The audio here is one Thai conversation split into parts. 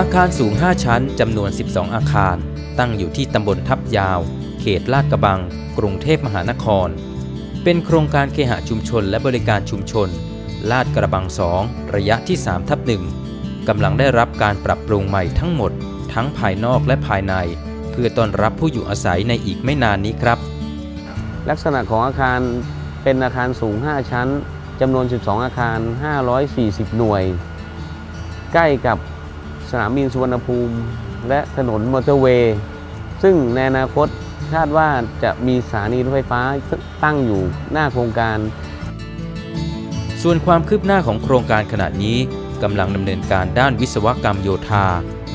อาคารสูง 5 ชั้นจำนวน 12 อาคาร ตั้งอยู่ที่ตำบลทับยาว เขตลาดกระบัง กรุงเทพมหานคร เป็นโครงการเคหะชุมชนและบริการชุมชน ลาดกระบัง 2 ระยะที่ 3 ทับหนึ่งกำลังได้รับการปรับปรุงใหม่ทั้งหมด ทั้งภายนอกและภายใน เพื่อต้อนรับผู้อยู่อาศัยในอีกไม่นานนี้ครับ ลักษณะของอาคารเป็นอาคารสูง 5 ชั้นจำนวน 12 อาคาร 540 หน่วย ใกล้กับ สนามบินสุวรรณภูมิ และถนนมอเตอร์เวย์ ซึ่งในอนาคตคาดว่าจะมีสถานีรถไฟฟ้าตั้งอยู่หน้าโครงการ ส่วนความคืบหน้าของโครงการขณะนี้กำลังดำเนินการด้านวิศวกรรมโยธา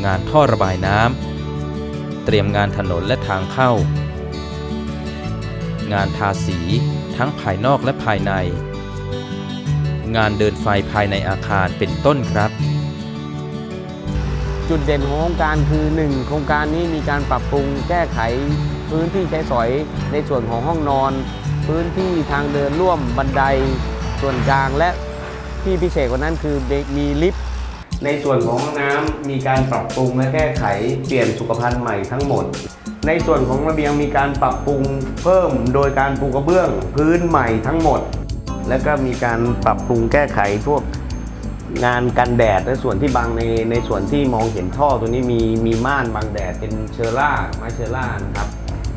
งานท่อระบายน้ำเตรียมงานถนนและทางเข้า งานทาสี ทั้งภายนอกและภายใน งานเดินไฟภายในอาคารเป็นต้นครับ จุดเด่นของโครงการคือ1โครงการนี้มีการปรับปรุงแก้ไข พื้นที่ใช้สอยในส่วนของห้องนอน พื้นที่ทางเดินร่วมบันไดส่วนกลางและที่พิเศษกว่านั้นคือมีลิฟต์ในส่วนของห้องน้ำมีการปรับปรุงและแก้ไขเปลี่ยนสุขภัณฑ์ใหม่ทั้งหมด ในส่วนของระเบียงมีการปรับปรุงเพิ่มโดยการปูกระเบื้อง พื้นใหม่ทั้งหมด และก็มีการปรับปรุงแก้ไขพวก งานกันแดดและส่วนที่บังในในส่วนที่มองเห็นท่อตัวนี้มีมีม่านบังแดดเป็นเชอร่าไม้เชอร่านะครับ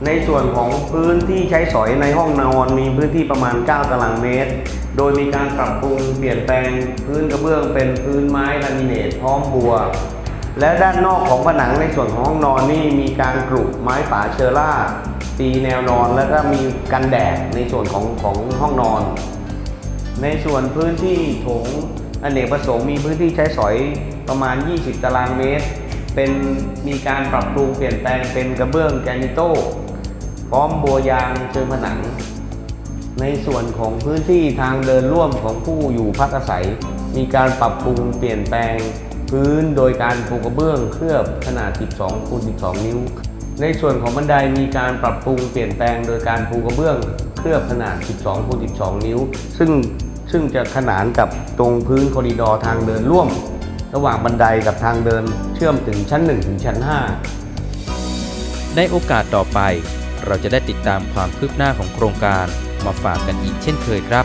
ในส่วนของพื้นที่ใช้สอยในห้องนอนมีพื้นที่ประมาณ 9 ตารางเมตร โดยมีการปรับปรุงเปลี่ยนแปลงพื้นกระเบื้องเป็นพื้นไม้ลามิเนตพร้อมบัว และด้านนอกของผนังในส่วนของห้องนอนนี่มีการกรุไม้ป่าเชอร่าตีแนวนอนแล้วก็มีกันแดดในส่วนของของห้องนอน ในส่วนพื้นที่โถง อเนกประสงค์มีพื้นที่ใช้สอยประมาณ 20 ตารางเมตร เป็นมีการปรับปรุงเปลี่ยนแปลงเป็นกระเบื้องแกรนิโต้พร้อมบัวยางเชิงผนัง ในส่วนของพื้นที่ทางเดินร่วมของผู้อยู่พักอาศัย มีการปรับปรุงเปลี่ยนแปลงพื้นโดยการปูกระเบื้องเคลือบขนาด 12คูณ12 นิ้ว ในส่วนของบันไดมีการปรับปรุงเปลี่ยนแปลงโดยการปูกระเบื้องเคลือบขนาด 12คูณ12 นิ้ว ซึ่ง ซึ่งจะขนานกับตรงพื้นคอริดอร์ทางเดินร่วม ระหว่างบันไดกับทางเดินเชื่อมถึงชั้น 1 ถึงชั้น 5 ในโอกาสต่อไป เราจะได้ติดตามความคืบหน้าของโครงการมาฝากกันอีกเช่นเคยครับ